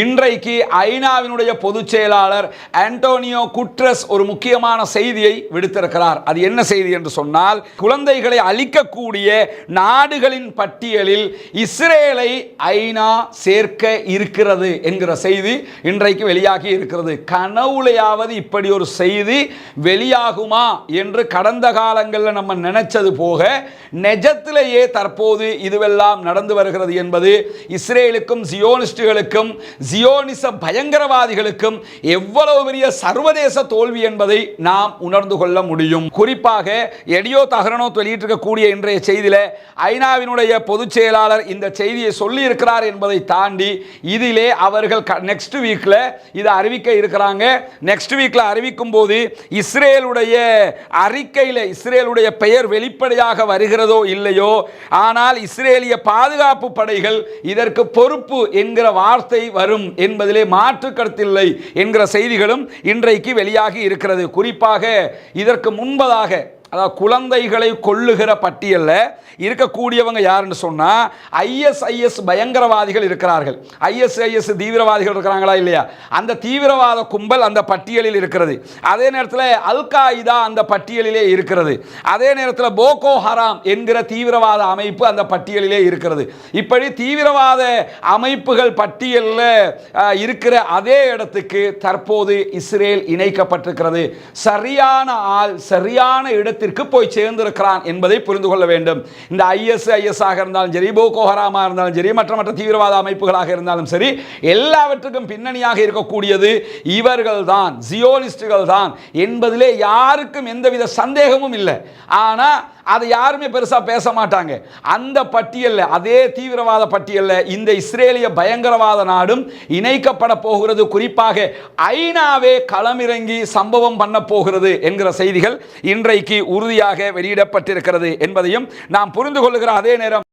இன்றைக்கு ஐநாவினுடைய பொதுச் செயலாளர் ஆண்டோனியோ குட்ரஸ் ஒரு முக்கியமான செய்தியை விடுத்திருக்கிறார். அது என்ன செய்தி என்று சொன்னால் குழந்தைகளை அழிக்கக்கூடிய நாடுகளின் பட்டியலில் இஸ்ரேலை ஐநா சேர்க்க இருக்கிறது என்கிற செய்தி இன்றைக்கு வெளியாகி இருக்கிறது. கனவுலையாவது இப்படி ஒரு செய்தி வெளியாகுமா என்று கடந்த காலங்களில் நம்ம நினைச்சது போக நெஜத்திலேயே தற்போது இதுவெல்லாம் நடந்து வருகிறது என்பது இஸ்ரேலுக்கும் சியோனிஸ்டுகளுக்கும் ஜியோனிச பயங்கரவாதிகளுக்கும் எவ்வளவு பெரிய சர்வதேச தோல்வி என்பதை நாம் உணர்ந்து கொள்ள முடியும். குறிப்பாக எடியோ தகரனோ வெளியிட்டிருக்கக்கூடிய இன்றைய செய்தியில் ஐநாவினுடைய பொதுச் செயலாளர் இந்த செய்தியை சொல்லி இருக்கிறார் என்பதை தாண்டி இதிலே அவர்கள் நெக்ஸ்ட் வீக்கில் இதை அறிவிக்க இருக்கிறாங்க. நெக்ஸ்ட் வீக்கில் அறிவிக்கும் போது இஸ்ரேலுடைய அறிக்கையில் இஸ்ரேலுடைய பெயர் வெளிப்படையாக வருகிறதோ இல்லையோ ஆனால் இஸ்ரேலிய பாதுகாப்பு படைகள் இதற்கு பொறுப்பு என்கிற வார்த்தை வரும் என்பதிலே மாற்று கருத்தில்லை என்கிற செய்திகளும் இன்றைக்கு வெளியாகி இருக்கிறது. குறிப்பாக இதற்கு முன்பதாக அதாவது குழந்தைகளை கொள்ளுகிற பட்டியலில் இருக்கக்கூடியவங்க யாருன்னு சொன்னால் ஐஎஸ்ஐஎஸ் பயங்கரவாதிகள் இருக்கிறார்கள். ஐஎஸ்ஐஎஸ் தீவிரவாதிகள் இருக்கிறாங்களா இல்லையா? அந்த தீவிரவாத கும்பல் அந்த பட்டியலில் இருக்கிறது. அதே நேரத்தில் அல் காயிதா அந்த பட்டியலிலே இருக்கிறது. அதே நேரத்தில் போகோ ஹராம் என்கிற தீவிரவாத அமைப்பு அந்த பட்டியலிலே இருக்கிறது. இப்படி தீவிரவாத அமைப்புகள் பட்டியலில் இருக்கிற அதே இடத்துக்கு தற்போது இஸ்ரேல் இணைக்கப்பட்டிருக்கிறது. சரியான ஆள் சரியான இடத்திற்கு போய் சேர்ந்திருக்கிறான் என்பதை புரிந்து கொள்ள வேண்டும். இந்த ஐஎஸ் ஐஎஸ் ஆக இருந்தாலும் சரி போகோ ஹராமா இருந்தாலும் சரி மற்ற மற்ற தீவிரவாத அமைப்புகளாக இருந்தாலும் சரி எல்லாவற்றுக்கும் பின்னணியாக இருக்கக்கூடியது இவர்கள் தான் ஜியோலிஸ்டுகள் தான் என்பதிலே யாருக்கும் எந்தவித சந்தேகமும் இல்லை. ஆனால் அதை யாருமே பெருசாக பேச மாட்டாங்க. அந்த பட்டியலில் அதே தீவிரவாத பட்டியலில் இந்த இஸ்ரேலிய பயங்கரவாத நாடும் இணைக்கப்பட போகிறது. குறிப்பாக ஐநாவே களமிறங்கி சம்பவம் பண்ண போகிறது என்கிற செய்திகள் இன்றைக்கு உறுதியாக வெளியிடப்பட்டிருக்கிறது என்பதையும் நாம் புரிந்து கொள்ளுகிற அதே நேரம்